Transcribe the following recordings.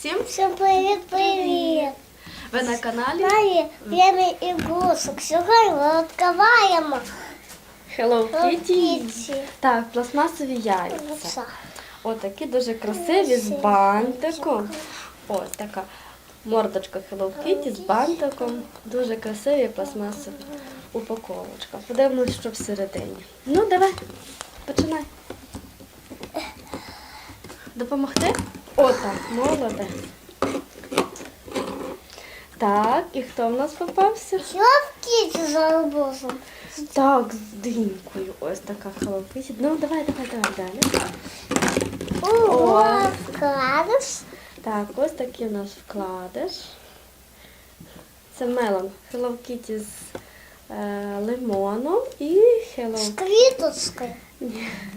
Всім Всім привіт, привіт! ви на каналі время ігрушок. Сьогодні ми відкриваємо Hello Kitty. Так, пластмасові яйця. Отакі дуже красиві з бантиком. Ось така мордочка Hello Kitty з бантиком. Дуже красиві пластмасові упаковочка. Подивимось, що всередині. Ну, давай, починай. Допомогти? О, так, молодець. Так, і хто в нас попався? Kitty за арбузом? Так, з динькою. Ось така Kitty. Ну, давай, давай, давай далі. Ого, вкладиш. Так, ось такий у нас вкладиш. Це мелон Hello Kitty з е, лимоном і Hello З квіточкою.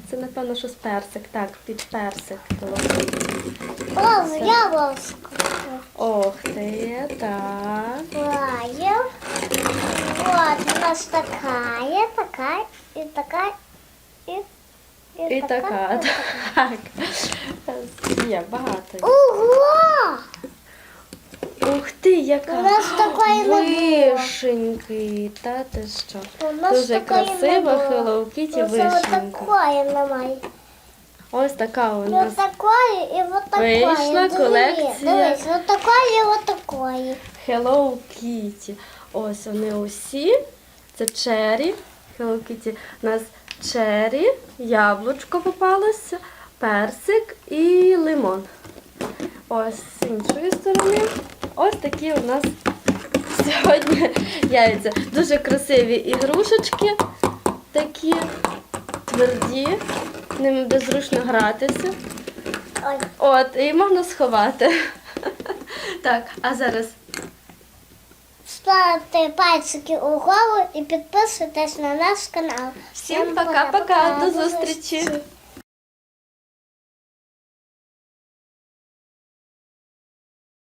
Це напевно, що з персик. Так, під персик О, з яблучком. Ох ти, так. Лаєм. Вот у нас такая, такая і така, і, І така. Так. Є багато. Ого! Ух ти, яка У нас такої не. Вишеньки. Та ти що? Дуже красива. Hello Kitty вишенька. Ось така у Вот нас такої і вот такої. Вийшла колекція. Дивись, вот такої і вот такої. Hello Kitty. Ось вони усі. Це чері. Hello Kitty. У нас чері, яблучко попалося, персик і лимон. Ось з іншої сторони. Ось такі у нас сьогодні яйця. Дуже красиві ігрушечки, такі тверді, ними буде зручно гратися. От, і можна сховати. Так, а зараз Ставте пальчики угору і підписуйтесь на наш канал. Всім пока-пока, до зустрічі.